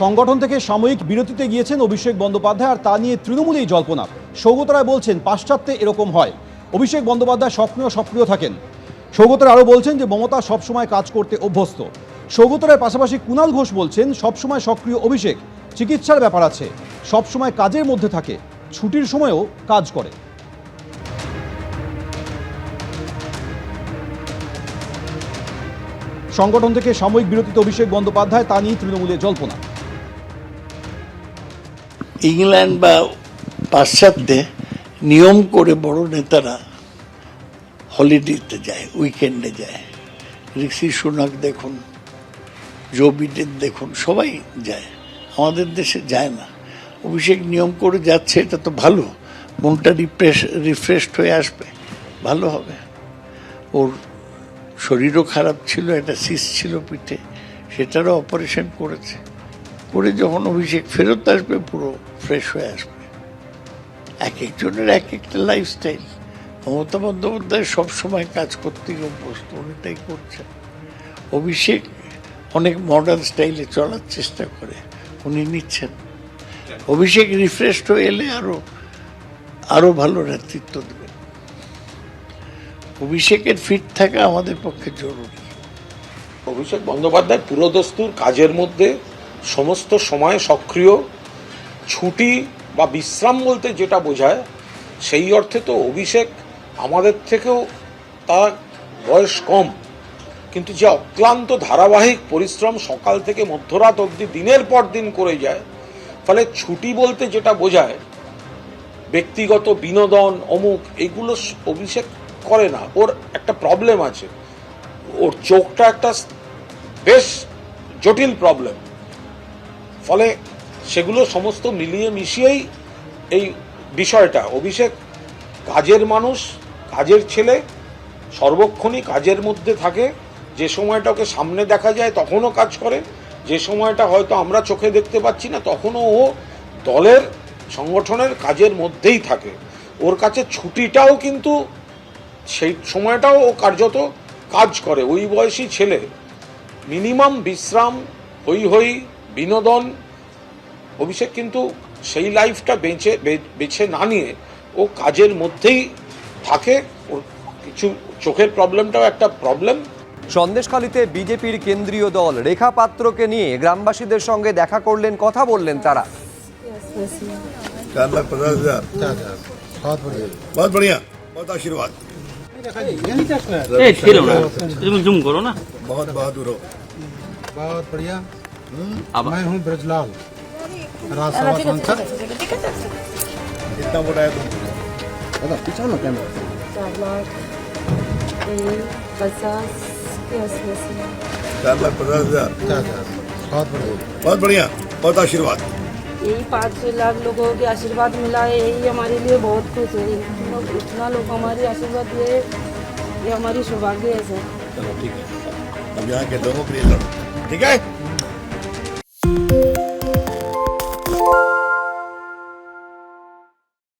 সংগঠন থেকে সাময়িক বিরতিতে গিয়েছেন অভিষেক বন্দ্যোপাধ্যায়, আর তা নিয়ে তৃণমূলেই জল্পনা। সৌগত রায় বলছেন, পাশ্চাত্যে এরকম হয়। অভিষেক বন্দ্যোপাধ্যায় সক্রিয় সক্রিয় থাকেন। সৌগত রায় আরও বলছেন যে, মমতা সবসময় কাজ করতে অভ্যস্ত। সৌগত রায়ের পাশাপাশি কুণাল ঘোষ বলছেন, সবসময় সক্রিয় অভিষেক, চিকিৎসার ব্যাপার আছে। সবসময় কাজের মধ্যে থাকে, ছুটির সময়ও কাজ করে। সংগঠন থেকে সাময়িক বিরতিতে অভিষেক বন্দ্যোপাধ্যায়, তা নিয়ে তৃণমূলে জল্পনা। ইংল্যান্ড বা পাশ্চাত্যে নিয়ম করে বড় নেতারা হলিডেতে যায়, উইকেন্ডে যায়। ঋষি সুনাক দেখুন, জো বিডেন দেখুন, সবাই যায়। আমাদের দেশে যায় না। অভিষেক নিয়ম করে যাচ্ছে, এটা তো ভালো। মনটা রিফ্রেশ রিফ্রেশড হয়ে আসবে, ভালো হবে। ওর শরীরও খারাপ ছিল, একটা সিস ছিল পিঠে, সেটারও অপারেশন করেছে। করে যখন অভিষেক ফেরত আসবে, পুরো ফ্রেশ হয়ে আসবে। এক একজনের এক একটা লাইফস্টাইল মমতা বন্দ্যোপাধ্যায় সবসময় কাজ করতেই অভ্যস্ত, উনি তাই করছেন। অভিষেক অনেক মডার্ন স্টাইলে চলার চেষ্টা করে, উনি নিচ্ছেন। অভিষেক রিফ্রেশড হয়ে এলে আরও আরও ভালো নেতৃত্ব দেবেন। অভিষেকের ফিট থাকা আমাদের পক্ষে জরুরি। অভিষেক বন্দ্যোপাধ্যায় পুরোদস্তুর কাজের মধ্যে সমস্ত সময় সক্রিয়, ছুটি বা বিশ্রাম বলতে যেটা বোঝায়, সেই অর্থে তো অভিষেক আমাদের থেকেও তার বয়স কম। কিন্তু যে অক্লান্ত ধারাবাহিক পরিশ্রম সকাল থেকে মধ্যরাত অবধি দিনের পর দিন করে যায়, ফলে ছুটি বলতে যেটা বোঝায়, ব্যক্তিগত বিনোদন, অমুক, এগুলো অভিষেক করে না। ওর একটা প্রবলেম আছে। ওর চোখটা একটা বেশ জটিল প্রবলেম ফলে সেগুলো সমস্ত মিলিয়ে মিশিয়েই এই বিষয়টা। অভিষেক কাজের মানুষ, কাজের ছেলে, সর্বক্ষণই কাজের মধ্যে থাকে। যে সময়টা ওকে সামনে দেখা যায় তখনও কাজ করে। যে সময়টা হয়তো আমরা চোখে দেখতে পাচ্ছি না তখনও ও দলের, সংগঠনের কাজের মধ্যেই থাকে। ওর কাছে ছুটিটাও কিন্তু সেই সময়টাও ও কার্যত কাজ করে। ওই বয়সী ছেলে, মিনিমাম বিশ্রাম হই হই বিনোদন অভিষেক কিন্তু সেই লাইফটা বেঁচে বে- বেছে না নিয়ে ও কাজের মধ্যেই থাকে ওর কিছু চোখের প্রবলেমটাও একটা প্রবলেম সন্দেশখালীতে বিজেপির কেন্দ্রীয় দল রেখা পাত্রকে নিয়ে গ্রামবাসীদের সঙ্গে দেখা করলেন কথা বললেন তারা चार लाख पचास हजार बहुत बढ़िया बहुत आशीर्वाद এই ছিল না তুমি জুম করো না बहुत बहादुर हो बहुत बढ़िया अब मैं हूँ ब्रजलाल। राज्यसभा सांसद इतना मोटा है तुम पूछो ना कैमरा चार लाख पचास चार लाख पचास हज़ार। बहुत बढ़िया। बहुत बढ़िया बहुत आशीर्वाद। यही पाँच छः लाख लोगों के आशीर्वाद मिला है यही हमारे लिए बहुत खुश है। इतना इतना लोग हमारे आशीर्वाद दिए ये हमारी सौभाग्य है सर। चलो ठीक है। अब यहाँ के लोगों के लिए लड़ो। ठीक है? Thank you